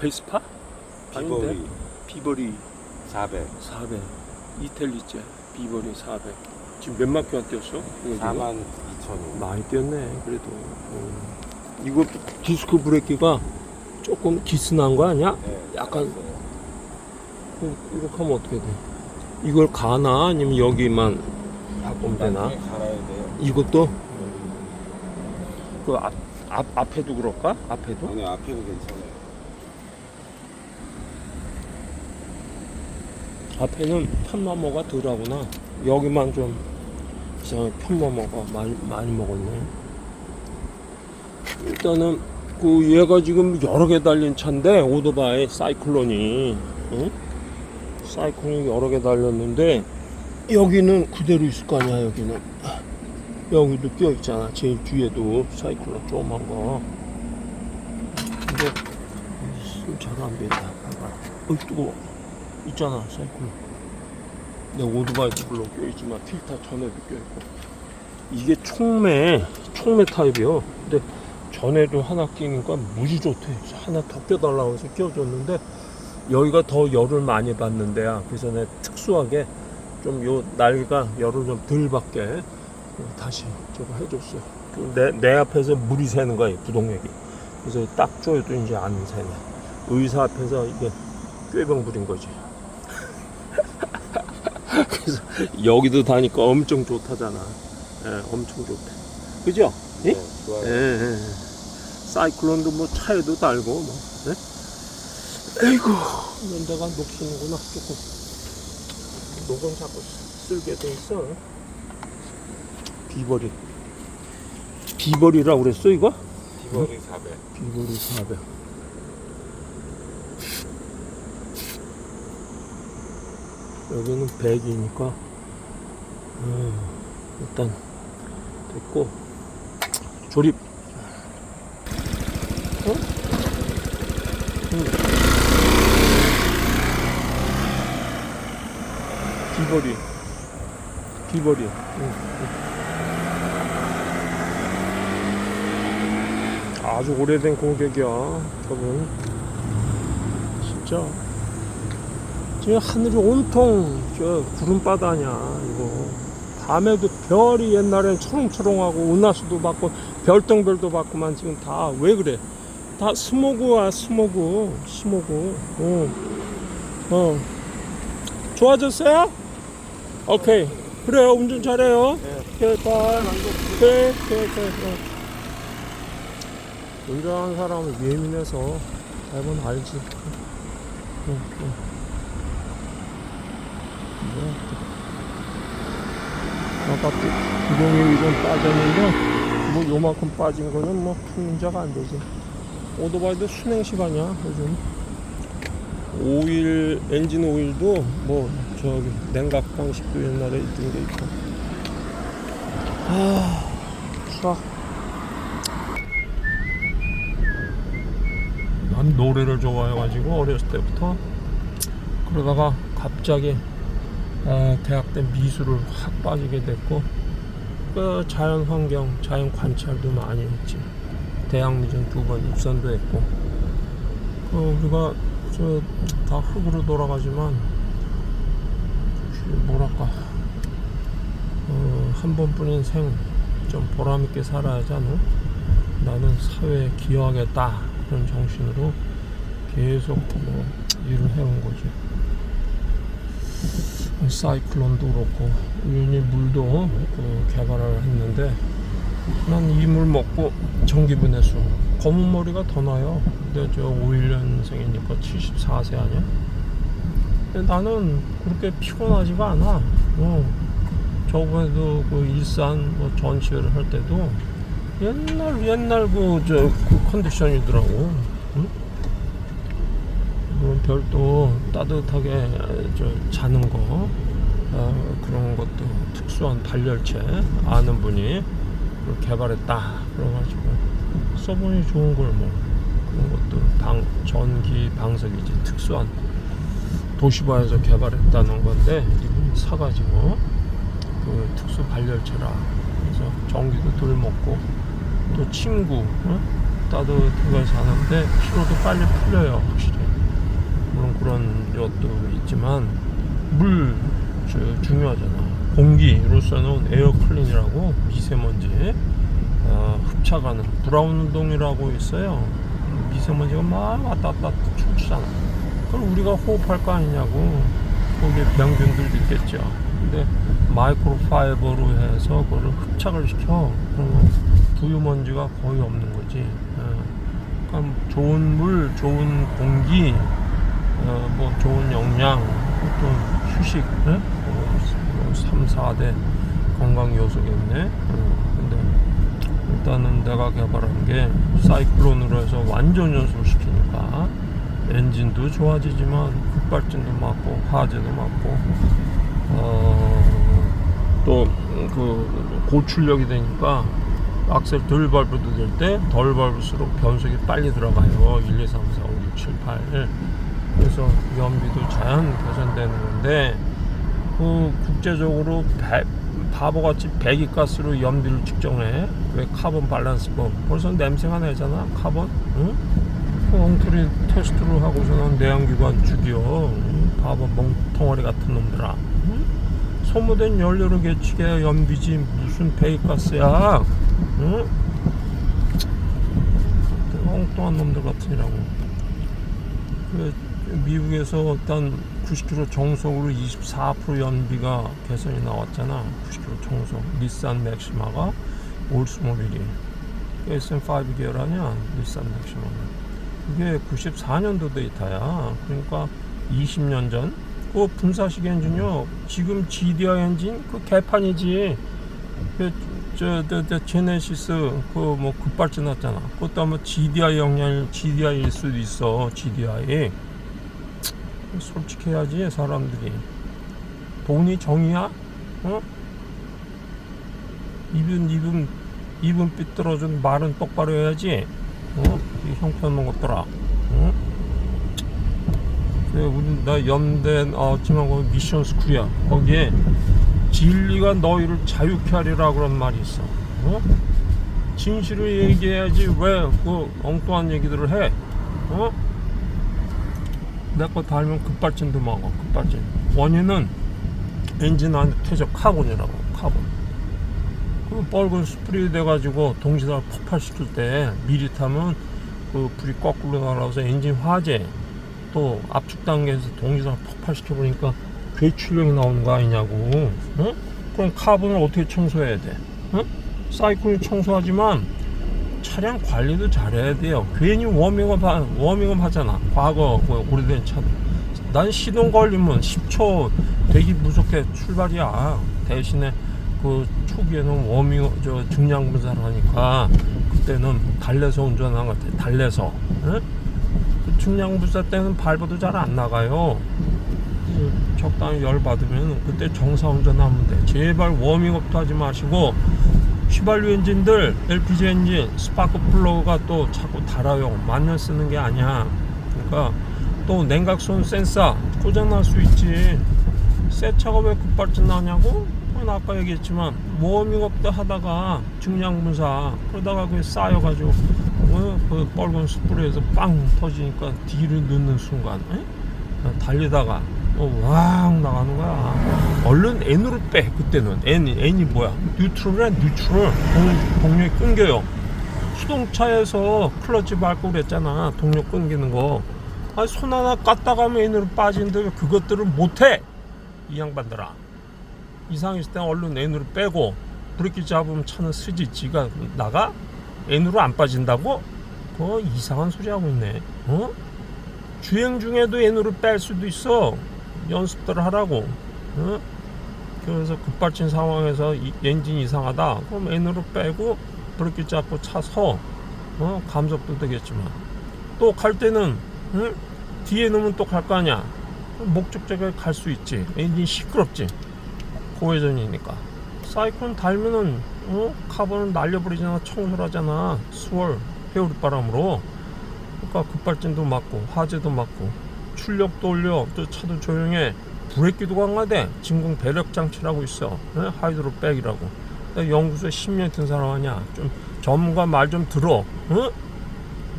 베스파? 비버리 아닌데? 비버리 400 400 이텔리제 비버리 400 지금 몇만 킬로 뛰었어? 이거 지금? 4만 2천 원 많이 뛰었네 그래도 음. 이거 디스크 브레이크가 조금 기스난 거 아니야? 네, 약간-. 그, 이렇게 하면 어떻게 돼? 이걸 가나 아니면 여기만 바꾸면 되나? 나중에 갈아야 돼요 이것도 그 앞, 앞 앞에도 그럴까? 앞에도? 아니 앞에는 괜찮아요 앞에는 편마모가 덜하구나. 여기만 좀 이상하게 편마모가 많이 많이 먹었네. 일단은 그 얘가 지금 여러 개 달린 차인데 오토바이 사이클론이 응? 사이클론이 여러 개 달렸는데 여기는 그대로 있을 거 아니야 여기는 여기도 끼어 있잖아 제일 뒤에도 사이클론 조그만 거 근데 잘안 봐봐 어이 뜨거워 있잖아 사이클론 내 오토바이도 물론 껴있지만 필터 전에도 껴있고. 이게 총매 총매 타입이요. 근데 전에도 하나 끼니까 무지 좋대. 하나 더 껴달라고 해서 껴줬는데 여기가 더 열을 많이 받는 데야 그래서 내 특수하게 좀 요 날개가 열을 좀 덜 받게 다시 저거 해줬어요. 그 내, 내 앞에서 물이 새는 거예요 부동력이. 그래서 딱 줘도 이제 안 새네. 의사 앞에서 이게 꾀병 부린 거지 그래서 여기도 다니까 엄청 좋다잖아. 예, 엄청 좋대. 그죠? 예? 네, 좋아요 예, 예, 예. 사이클론도 뭐 차에도 달고 뭐. 예? 에이구, 이런 데가 녹시는구나 조금. 녹은 자꾸 쓸게 돼 있어. 비버리. 비버리라고 그랬어 이거? 비버리 400 비버리 400. 여기는 100이니까 음, 일단 됐고 조립 어? 음. 비버리 비버리 응, 응. 아주 오래된 고객이야 저분 진짜 지금 하늘이 온통 저 구름바다 아니야 이거 밤에도 별이 옛날엔 초롱초롱하고 은하수도 받고 별똥별도 받고만 지금 다 왜 그래 다 스모그야 스모그 스모그 어. 어. 좋아졌어요? 오케이 그래요 운전 잘해요 오케이 바이 오케이 오케이 오케이 어. 운전하는 사람은 예민해서 대부분 알지. 응, 응. 뭐야, 그 구덩이 좀 빠졌는데, 뭐 요만큼 빠진 거는 뭐큰 문제가 안 되지. 오토바이도 순행 시간이야, 요즘. 오일, 엔진 오일도 뭐 저기 냉각 방식도 옛날에 있던 게 있고. 아, 추워. 난 노래를 좋아해가지고 어렸을 때부터 그러다가 갑자기 아, 대학 때 미술을 확 빠지게 됐고 그 자연 환경, 자연 관찰도 많이 했지. 대학 미전 두 번 입선도 했고 그 우리가 저다 흙으로 돌아가지만 그 뭐랄까 어, 한 번뿐인 생 좀 보람 있게 살아야지 않아? 나는 사회에 기여하겠다 그런 정신으로 계속 뭐 일을 해온 거지. 사이클론도 그렇고 우연히 물도 그 개발을 했는데 난 이 물 먹고 전기분해수 검은 머리가 더 나요. 근데 저 51년생이니까 74세 아니야? 근데 나는 그렇게 피곤하지가 않아. 어. 저번에도 그 일산 뭐 전시회를 할 때도 옛날 옛날 그 저 그 컨디션이더라고. 응? 뭐 별도 따뜻하게 저 자는 거 어, 그런 것도 특수한 발열체 아는 분이 개발했다 그래가지고 써보니 좋은 걸 뭐 그런 것도 방 전기 방석이지 특수한 도시바에서 개발했다는 건데 이분이 사가지고 그 특수 발열체라 그래서 전기도 덜 먹고 또 친구 어? 따뜻한 걸 사는데 피로도 빨리 풀려요 확실히 물론 그런 것도 있지만 물 저, 중요하잖아. 공기로서는 에어클린이라고 미세먼지 어, 흡착하는 브라운 운동이라고 있어요. 미세먼지가 막 왔다 갔다 춤추잖아. 그걸 우리가 호흡할 거 아니냐고. 거기에 병균들도 있겠죠. 근데 마이크로 파이버로 해서 그거를 흡착을 시켜. 그러면 부유먼지가 거의 없는 거지. 예. 그러니까 좋은 물 좋은 공기 어, 뭐 좋은 영양 또 휴식 예? 어, 3, 4대 건강 요소겠네. 어, 근데 일단은 내가 개발한 게 사이클론으로 해서 완전 연소시키니까 엔진도 좋아지지만 급발진도 막고 화재도 막고 어, 또그 고출력이 되니까 악셀 덜 밟아도 될 때 덜 밟을수록 변속이 빨리 들어가요. 1, 2, 3, 4, 5, 6, 7, 8 그래서 연비도 자연 개선되는 건데 그 국제적으로 배- 바보같이 배기가스로 연비를 측정해 왜 카본 밸런스법 벌써 냄새가 나잖아 카본 응? 그 엉터리 테스트를 하고서는 내연기관 죽여 응? 바보 멍텅어리 같은 놈들아 응? 소모된 연료로 개치게 연비지 무슨 배기가스야 응? 엉뚱한 놈들 같으니라고 그 미국에서 일단 90km 정속으로 24% 연비가 개선이 나왔잖아. 90km 정속 닛산 맥시마가 올스모빌이. SM5 계열 아니야 닛산 맥시마가 그게 94년도 데이터야. 그러니까 20년 전? 그 분사식 엔진요. 지금 GDI 엔진? 그 개판이지. 그, 저, 저, 저 제네시스 그 뭐 급발진 났잖아. 그것도 아마 GDI 영향 GDI일 수도 있어 GDI 솔직해야지 사람들이 돈이 정이야? 어? 입은 입은 입은 삐뚤어진 말은 똑바로 해야지 어? 이 형편없는 것들아 어? 우리 나 연대 나왔지만 거기 미션 스쿨이야 거기에 진리가 너희를 자유케 하리라 그런 말이 있어 어? 진실을 얘기해야지 왜 그 엉뚱한 얘기들을 해 어? 내 거 달면 급발진도 막어 급발진 원인은 엔진 안에 퇴적 카본이라고 카본 그 뻘건 스프레이 돼가지고 동시다를 폭발시킬 때 미리 타면 그 불이 거꾸로 날아와서 엔진 화재 또 압축 단계에서 동시다를 폭발시켜 보니까 괴출력이 나오는 거 아니냐고 어? 그럼 카본을 어떻게 청소해야 돼 어? 사이클을 청소하지만 차량 관리도 잘해야 돼요. 괜히 워밍업, 하, 워밍업 하잖아. 과거 그 오래된 차들. 난 시동 걸리면 10초 되기 무섭게 출발이야. 대신에 그 초기에는 워밍업, 저 중량 분사를 하니까 그때는 달래서 운전한 것 같아. 달래서. 응? 그 중량 분사 때는 밟아도 잘 안 나가요. 그 적당히 열 받으면 그때 정상 운전하면 돼. 제발 워밍업도 하지 마시고 휘발유 엔진들, LPG 엔진, 스파크 플러그가 또 자꾸 달아요. 만년 쓰는 게 아니야. 그러니까 또 냉각선 센서 고장날 수 있지. 새 차가 왜 급발진 나냐고? 아까 얘기했지만 워밍업도 하다가 중량 분사 그러다가 그게 쌓여가지고 어, 그 뻘건 스프레이에서 빵 터지니까 뒤를 넣는 순간 에? 달리다가 어, 왕 나가는 거야. 얼른 N으로 빼. 그때는 N N이 뭐야? 뉴트럴이야 뉴트럴. 동, 동력이 끊겨요. 수동차에서 클러치 밟고 그랬잖아. 동력 끊기는 거. 아니 손 하나 깠다 가면 N으로 빠지는데 왜 그것들을 못해? 이 양반들아. 이상 있을 때 얼른 N으로 빼고 브레이크 잡으면 차는 쓰지. 지가 나가? N으로 안 빠진다고? 그거 이상한 소리 하고 있네. 어? 주행 중에도 N으로 뺄 수도 있어. 연습들을 하라고. 어? 그래서 급발진 상황에서 이, 엔진 이상하다. 그럼 N으로 빼고 브레이크 잡고 차 서. 어? 감속도 되겠지만. 또 갈 때는 응? 뒤에 놓으면 또 갈 거 아니야. 목적지에 갈 수 있지. 엔진 시끄럽지. 고회전이니까. 사이클은 달면은 어? 카본을 날려버리잖아. 청소를 하잖아. 수월 회오리 바람으로. 그러니까 급발진도 막고 화재도 막고 출력도 올려 또 차도 조용해 브레이크도 강화돼 진공 배력 장치라고 있어 네? 하이드로백이라고 나 연구소에 10년 든 사람 아니야 좀 전문가 말 좀 들어 어?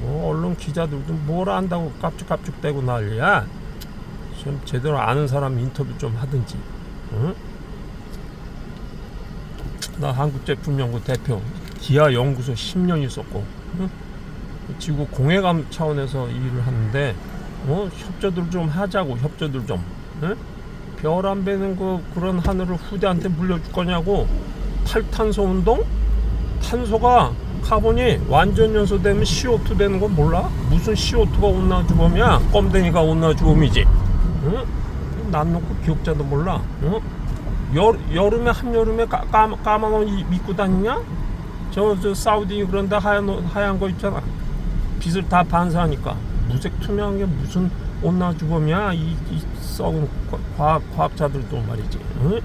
뭐 언론 기자들도 뭘 안다고 깝죽깝죽대고 난리야. 좀 제대로 아는 사람 인터뷰 좀 하든지. 응? 나 한국제품연구 대표 기아 연구소 10년 있었고 응? 지구 공해감 차원에서 일을 하는데 어? 협조들 좀 하자고 협조들 좀 응? 별안 배는 그 그런 하늘을 후대한테 물려줄 거냐고 탈탄소 운동? 탄소가 카본이 완전 연소되면 CO2 되는 거 몰라? 무슨 CO2가 온나주범이야? 껌댕이가 온나주범이지. 응? 난 놓고 기억자도 몰라. 응? 여, 여름에 한여름에 까, 까, 까만 옷 이- 입고 다니냐? 저, 저 사우디 그런데 하얀 옷- 하얀 거 있잖아. 빛을 다 반사하니까 무색 투명한 게 무슨 온나 주범이야? 이, 이 썩은 과- 과학 과학자들도 말이지. 응?